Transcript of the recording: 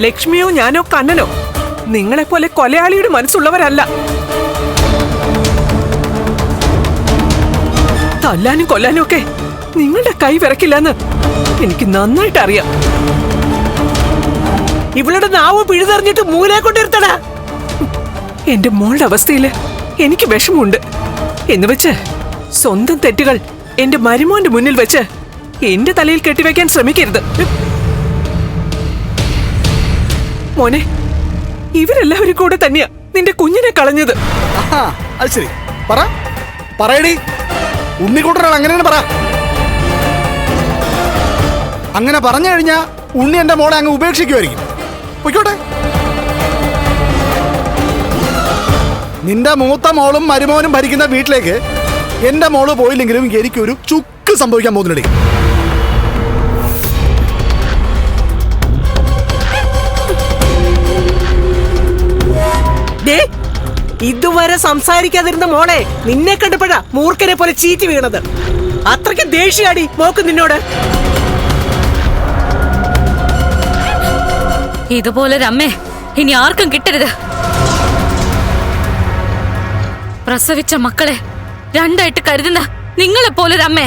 ലക്ഷ്മിയോ ഞാനോ കണ്ണനോ? നിങ്ങളെപ്പോലെ കൊലയാളിയുടെ മനസ്സുള്ളവരല്ല. തല്ലാനും കൊല്ലാനും ഒക്കെ നിങ്ങളുടെ കൈ വിറക്കില്ലെന്ന് എനിക്ക് നന്നായിട്ട് അറിയാം ഇവളുടെ നാവ് പിഴുതെറിഞ്ഞിട്ട് മൂലേ കൊണ്ടിരുത്തടാ. എന്റെ മോളുടെ അവസ്ഥയിൽ എനിക്ക് വിഷമമുണ്ട്. എന്ന് വെച്ച് സ്വന്തം തെറ്റുകൾ എന്റെ മരുമോന്റെ മുന്നിൽ വെച്ച് എന്റെ തലയിൽ കെട്ടിവെക്കാൻ ശ്രമിക്കരുത്. മോനെ ഇവരെല്ലാവരും കൂടെ തന്നെയാ നിന്റെ കുഞ്ഞിനെ കളഞ്ഞത്. അത് ശരി. പറ. പറയടി. ഉണ്ണിക്കുട്ടനാണ് അങ്ങനെ പറ. അങ്ങനെ പറഞ്ഞു കഴിഞ്ഞാ ഉണ്ണി എന്റെ മോളെ അങ്ങ് ഉപേക്ഷിക്കുമായിരിക്കും പൊയ്ക്കോട്ടെ. നിന്റെ മൂത്ത മോളും മരുമോനും ഭരിക്കുന്ന വീട്ടിലേക്ക് എന്റെ മോൾ പോയില്ലെങ്കിലും എനിക്കൊരു ചുക്ക് സംഭവിക്കാൻ പോകുന്നില്ലടി ഇതുവരെ സംസാരിക്കാതിരുന്ന മോളെ നിന്നെ കണ്ടപ്പോഴാ മൂർഖനെ പോലെ ചീറ്റി വീണത്. അത്രയ്ക്ക് ദേഷ്യാടി മോക്ക് നിന്നോട്. ഇതുപോലെ രമ്മേ ഇനി ആർക്കും കിട്ടരുത്. പ്രസവിച്ച മക്കളെ രണ്ടായിട്ട് കരുതുന്ന നിങ്ങളെപ്പോലെ പോലൊരമ്മേ